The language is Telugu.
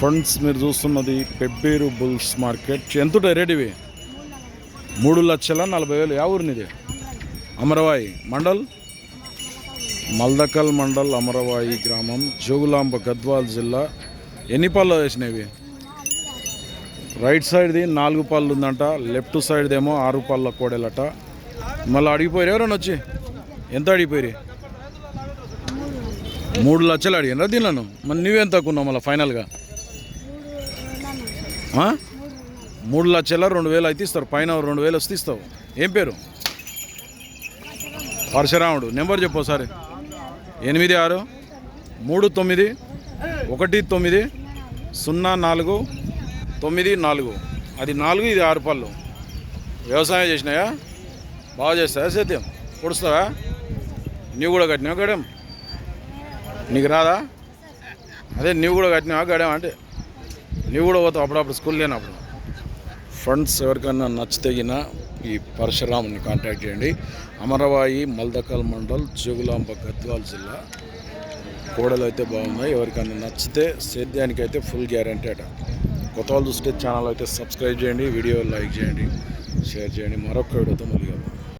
ఫ్రెండ్స్ మీరు చూస్తున్నది పెబ్బేరు బుల్స్ మార్కెట్. ఎంత రేట్ ఇవి? మూడు లక్షల నలభై వేలు. యా ఊరినిది అమరవాయి మండల్? మల్దకల్ మండల్ అమరవాయి గ్రామం జోగులాంబ గద్వాల్ జిల్లా. ఎన్ని పళ్ళు వేసినవి రైట్ సైడ్ది నాలుగు పళ్ళు ఉందంట లెఫ్ట్ సైడ్దేమో ఆరు పళ్ళ కోడేలట. మళ్ళీ అడిగిపోయారు ఎవరైనా వచ్చి? ఎంత అడిగిపోయారు? మూడు లక్షలు అడిగినరా దీనిలను మరి నువ్వెంత కొన్నావు మళ్ళీ ఫైనల్గా? మూడు లక్షల రెండు వేలు అయితే ఇస్తారు. పైన రెండు వేలు వస్తే ఇస్తావు. ఏం పేరు? పరశురాముడు. నెంబర్ చెప్పు ఒకసారి. ఎనిమిది ఆరు మూడు తొమ్మిది ఒకటి తొమ్మిది సున్నా నాలుగు తొమ్మిది నాలుగు. అది నాలుగు ఇది ఆరు పళ్ళు. వ్యవసాయం చేసినాయా? బాగా చేస్తావా సేద్యం? పొడుస్తావా? నీవు కూడా కట్టినావా గడెం నీకు రాదా? అదే నీవు కూడా కట్టినావా గడెం అంటే? నీవు కూడా పోతావు అప్పుడప్పుడు స్కూల్ లేనప్పుడు ఫ్రెండ్స్ ఎవరికైనా నచ్చితేగిన ఈ పరశురాముని కాంటాక్ట్ చేయండి. అమరవాయి మల్దకల్ మండల్ జోగులాంబ గద్వాల్ జిల్లా. కోడలు అయితే బాగున్నాయి. ఎవరికైనా నచ్చితే సేద్యానికి అయితే ఫుల్ గ్యారంటీ అట. కొత్త వాళ్ళు చూస్తే ఛానల్ అయితే సబ్స్క్రైబ్ చేయండి వీడియో లైక్ చేయండి షేర్ చేయండి. మరొక వీడియోతో మళ్ళీ